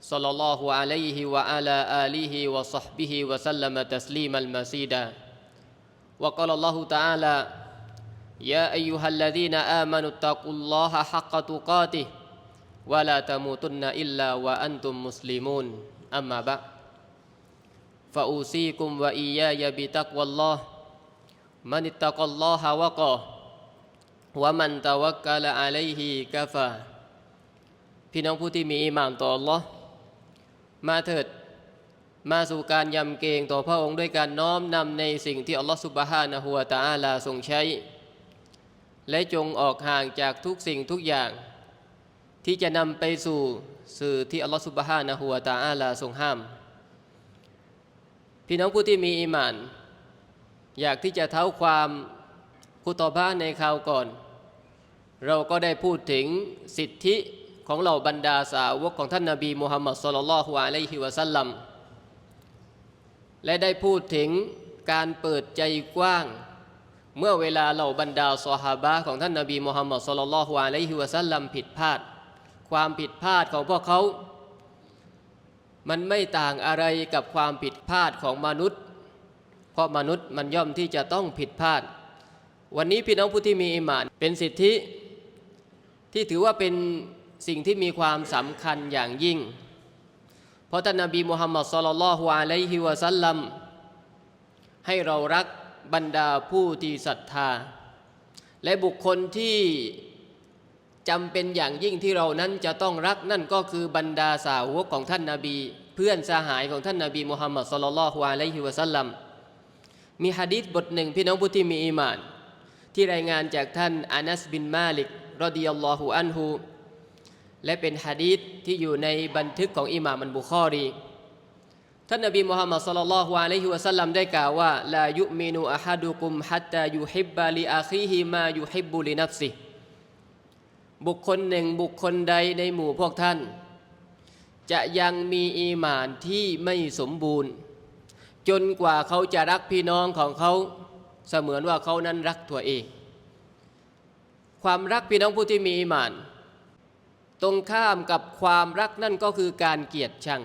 صلى الله عليه وعلى آله وصحبه وسلم تسليما مزيدا وقال الله تعالى يا أيها الذين آمنوا اتقوا الله حق تقاته ولا تموتن إلا وأنتم مسلمون أما بعد فأوصيكم وإياي بتقوى الله من اتقى الله وقاه ومن توكل عليه كفى พี่น้องผู้ที่มีอิหมานต่อ Allah มาเถิด มาสู่การยำเกรงต่อพระองค์ด้วยการน้อมนำในสิ่งที่อัลลอฮฺสุบฮานะฮูวะตะอาลาทรงใช้ และจงออกห่างจากทุกสิ่งทุกอย่าง ที่จะนำไปสู่สื่อที่อัลลอฮฺสุบฮานะฮูวะตะอาลาทรงห้าม พี่น้องผู้ที่มีอิมาน อยากที่จะเท้าความคุตอบะในคราวก่อน เราก็ได้พูดถึงสิทธิ ของเหล่าบรรดาสาวกของท่านนาบีมุฮัมมัดสุลลัลลฮุอะลัยฮิวะสัลลัมและได้พูดถึงการเปิดใจกว้าง เมื่อเวลาเหล่าบรรดาซอฮาบะของท่านนาบีมุฮัมมัดสุลลัลลฮุอะลัยฮิวะสัลลัมผิดพลาด ความผิดพลาดของพวกเขา มันไม่ต่างอะไรกับความผิดพลาดของมนุษย์ เพราะมนุษย์มันย่อมที่จะต้องผิดพลาด วันนี้พี่น้องผู้ที่มีอิมานเป็นสิทธิ ที่ถือว่าเป็น สิ่งที่มีความสำคัญอย่างยิ่ง เพราะท่านนบีมุฮัมมัดสุลลัลลอฮุอะลัยฮิวะสัลลัมให้เรารักบรรดาผู้ที่ศรัทธา และบุคคลที่จำเป็นอย่างยิ่งที่เรานั้นจะต้องรักนั่นก็คือบรรดาสาวกของท่านนาบี เพื่อนสหายของท่านนาบีมุฮัมมัดสุลลัลลอฮุอะลัยฮิวะสัลลัมมีฮะดีษบทหนึ่งพี่น้องผู้ที่มีอีมาน ที่รายงานจากท่านอานัสบินมาลิกรดิยัลลอฮุอันฮู และเป็นฮะดีษที่อยู่ในบันทึกของอิหม่ามันบุคอรี ท่านนบีมุฮัมมัดสุลลัลลอฮุอะลัยฮิวะสัลลัมได้กล่าวว่าลายุมินุอะฮัดุกุมฮัตตายุฮิบบะลิอาคีฮิมายุฮิบบุลินัฟซิบุคคลหนึ่งบุคคลใดในหมู่พวกท่าน จะยังมีอีหมานที่ไม่สมบูรณ์ จนกว่าเขาจะรักพี่น้องของเขาเสมือนว่าเขานั้นรักตัวเอง ความรักพี่น้องผู้ที่มีอีหมาน ตรงข้ามกับความรักนั่นก็คือการเกลียดชัง